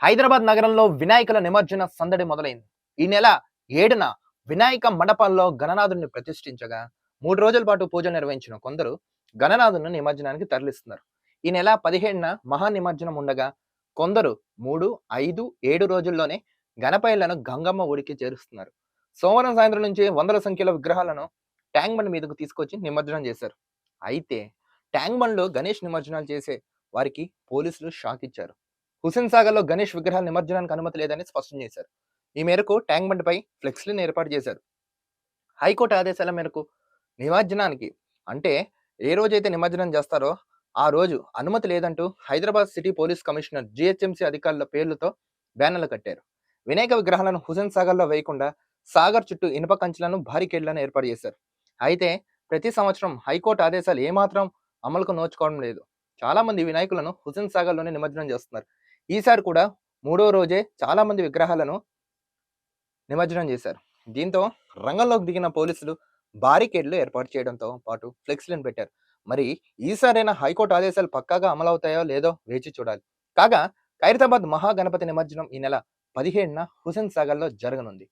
హైదరాబాద్ నగరంలో వినాయకుల నిమజ్జన సందడి మొదలైంది. ఈ నెల ఏడున వినాయక మండపాల్లో గణనాథుడిని ప్రతిష్ఠించగా మూడు రోజుల పాటు పూజలు నిర్వహించిన కొందరు గణనాథుని నిమజ్జనానికి తరలిస్తున్నారు. ఈ నెల పదిహేడున మహా నిమజ్జనం ఉండగా కొందరు మూడు ఐదు ఏడు రోజుల్లోనే గణపైలను గంగమ్మ ఒడికి చేరుస్తున్నారు. సోమవారం సాయంత్రం నుంచి వందల సంఖ్యలో విగ్రహాలను ట్యాంక్ బండ్ మీదకు తీసుకొచ్చి నిమజ్జనం చేశారు. అయితే ట్యాంక్ బండ్లో గణేష్ నిమజ్జనాలు చేసే వారికి పోలీసులు షాక్ ఇచ్చారు. హుసేన్ సాగర్లో గణేష్ విగ్రహాల నిమజ్జనానికి అనుమతి లేదని స్పష్టం చేశారు. ఈ మేరకు ట్యాంక్ బండ్పై ఫ్లెక్స్లను ఏర్పాటు చేశారు. హైకోర్టు ఆదేశాల మేరకు నిమజ్జనానికి అంటే ఏ రోజైతే నిమజ్జనం చేస్తారో ఆ రోజు అనుమతి లేదంటూ Hyderabad city police commissioner GHMC అధికారుల పేర్లతో బ్యానర్లు కట్టారు. వినాయక విగ్రహాలను హుసేన్ సాగర్లో వేయకుండా సాగర్ చుట్టూ ఇనుప కంచెలను భారీకేళ్ళను ఏర్పాటు చేశారు. అయితే ప్రతి సంవత్సరం హైకోర్టు ఆదేశాలు ఏమాత్రం అమలుకు నోచుకోవడం లేదు. చాలా మంది వినాయకులను హుసేన్ సాగర్లోనే నిమజ్జనం చేస్తున్నారు. ఈసారి కూడా మూడో రోజే చాలామంది విగ్రహాలను నిమజ్జనం చేశారు. దీంతో రంగంలోకి దిగిన పోలీసులు బారికేడ్లు ఏర్పాటు చేయడంతో పాటు ఫ్లెక్స్లను పెట్టారు. మరి ఈసారైనా హైకోర్టు ఆదేశాలు పక్కాగా అమలవుతాయో లేదో వేచి చూడాలి. కాగా ఖైరతాబాద్ మహాగణపతి నిమజ్జనం ఈ నెల పదిహేడున హుసేన్ సాగర్లో జరగనుంది.